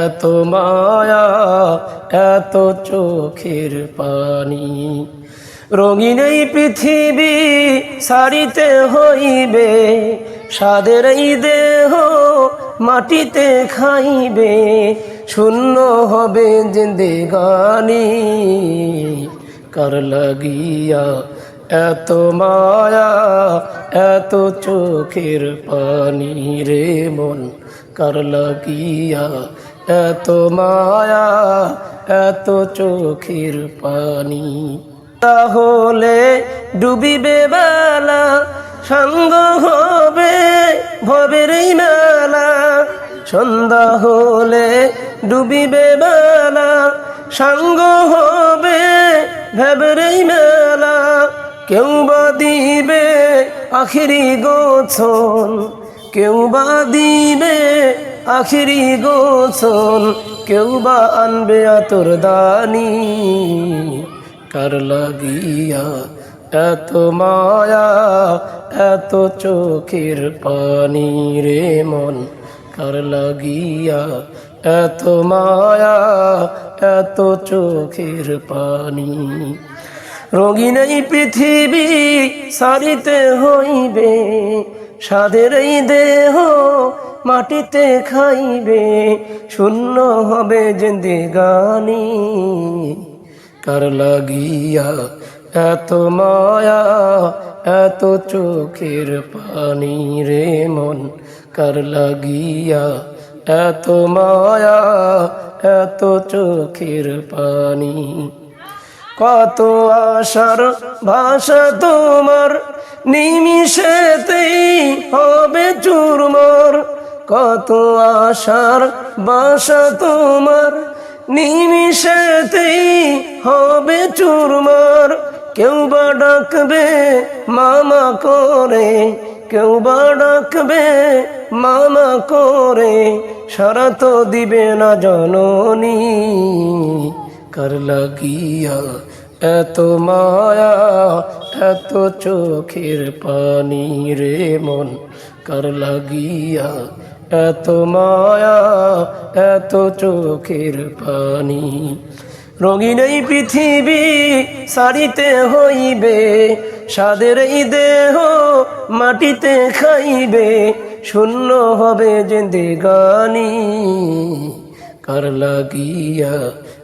এত মায়া, এত চোখের পানি। রঙিন এই পৃথিবী সারিতে হইবে সাদের এই দেহ মাটিতে খাইবে, শূন্য হবে জিন্দেগানি কার লাগিয়া এত মায়া, এত চোখের পানি রে মন, কার লাগিয়া এত মায়া, এত চোখের পানি। তাহলে ডুবিবে বেলা, সঙ্গ হবে ভবের মেলা। সন্ধ্যা হলে ডুবিবে বেলা, সঙ্গ হবে ভেবের মেলা। কেউ বা দিবে আখিরি গোছন কেউ বা দিবে আখিরি গোছন কেউ বা আনবে আতর দানি। কার লাগিয়া এত মায়া, এত চোখের পানি রে মন। কার লাগিয়া এত মায়া, এত চোখের পানি। রঙিন এই পৃথিবী সারিতে হইবে সাদের এই দেহ মাটিতে খাইবে, শূন্য হবে জিন্দেগানি কার লাগিয়া এত মায়া, এত চোখের পানি রে মন। কার লাগিয়া এত মায়া, এত চোখের পানি। কত আশার ভাষা তোমার নিমিশেতেই হবে চুরমর। কত আশার বাসা তোমার নিমিশেতেই হবে চুরমর। কেউ বা ডাকবে মামা করে, কেউ বা ডাকবে মামা করে সারা তো দিবে না জননী। কার লাগিয়া এত মায়া এত চোখের পানি রে মন কার লাগিয়া এত মায়া এত চোখের পানি রঙিন এই পৃথিবী সারিতে হইবে সাদের এই দেহ মাটিতে খাইবে, শূন্য হবে জিন্দেগানি কার লাগিয়া